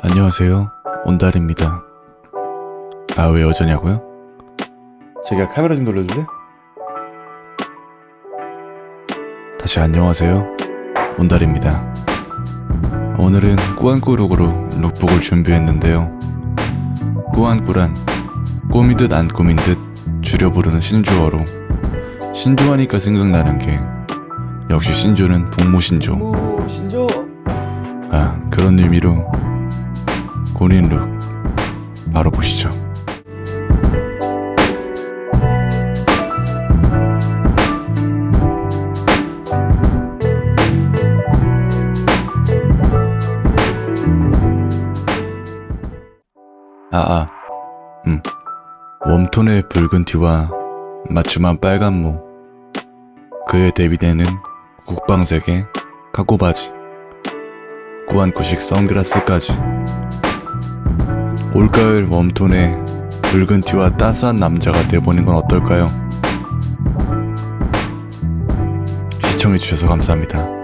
안녕하세요. 온달입니다. 아, 왜 여자냐고요? 제가 카메라 좀 돌려줄래? 다시 안녕하세요. 온달입니다. 오늘은 꾸안꾸룩으로 룩북을 준비했는데요. 꾸안꾸란 꾸민 듯 안 꾸민 듯 줄여 부르는 신조어로 신조하니까 생각나는 게 역시 신조는 복무신조. 오 신조 아, 그런 의미로 고린 룩 바로 보시죠. 아, 아, 음. 웜톤의 붉은 티와 맞춤한 빨간 모. 그에 대비되는 국방색의 카고 바지. 꾸안꾸식 선글라스까지 올가을 웜톤의 붉은 티와 따스한 남자가 돼보는 건 어떨까요? 시청해주셔서 감사합니다.